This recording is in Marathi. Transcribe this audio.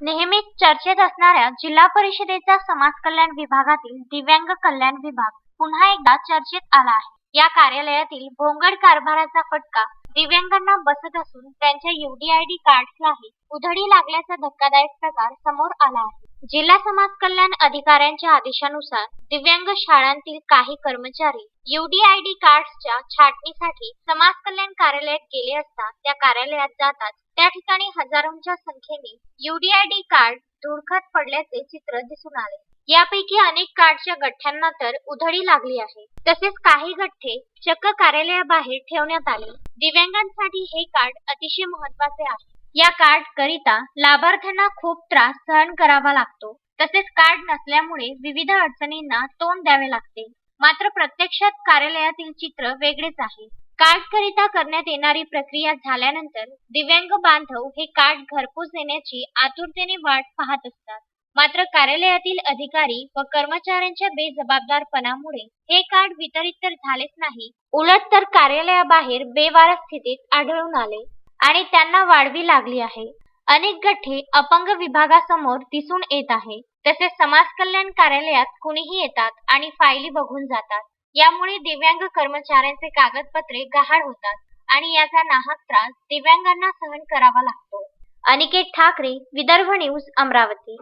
नेहमीच चर्चेत असणाऱ्या जिल्हा परिषदेचा समाज कल्याण विभागातील दिव्यांग कल्याण विभाग पुन्हा एकदा चर्चेत आला आहे. या कार्यालयातील भोंगड कारभाराचा फटका दिव्यांगांना बसत असून त्यांच्या युडीआयडी कार्ड्सलाही उधडी लागल्याचा धक्कादायक प्रकार समोर आला आहे. जिल्हा समाज कल्याण अधिकाऱ्यांच्या आदेशानुसार दिव्यांग शाळांतील काही कर्मचारी युडीआयडी कार्ड्सच्या छाटणीसाठी समाज कल्याण कार्यालयात गेले असता त्या कार्यालयात जाताच त्या ठिकाणी हजारोंच्या संख्येने युडीआयडी कार्ड धुडखत पडल्याचे चित्र दिसून आले. यापैकी अनेक कार्डच्या गठ्ठ्यांना तर उधळी लागली आहे. तसेच काही गठ्ठे चक्क कार्यालयाबाहेर ठेवण्यात आले. दिव्यांगांसाठी हे कार्ड अतिशय महत्त्वाचे आहे. या कार्ड करिता लाभार्थ्यांना खूप त्रास सहन करावा लागतो. तसेच कार्ड नसल्यामुळे विविध अडचणींना तोंड द्यावे लागते. मात्र प्रत्यक्षात कार्यालयातील चित्र वेगळेच आहे. कार्ड करिता करण्यात येणारी प्रक्रिया झाल्यानंतर दिव्यांग बांधव हे कार्ड घरपोच देण्याची आतुरतेने वाट पाहत असतात. मात्र कार्यालयातील अधिकारी व कर्मचाऱ्यांच्या बेजबाबदारपणामुळे हे कार्ड वितरित तर झालेच नाही. उलट तर कार्यालयाबाहेर बेवारा स्थितीत आढळून आले आणि त्यांना वाढवी लागली आहे. अनेक गठ्ठे अपंग विभागासमोर दिसून येत आहे. तसेच समाज कल्याण कार्यालयात कुणीही येतात आणि फायली बघून जातात. यामुळे दिव्यांग कर्मचाऱ्यांचे कागदपत्रे गहाळ होतात आणि याचा नाहक त्रास दिव्यांगांना सहन करावा लागतो. अनिकेत ठाकरे विदर्भ न्यूज अमरावती.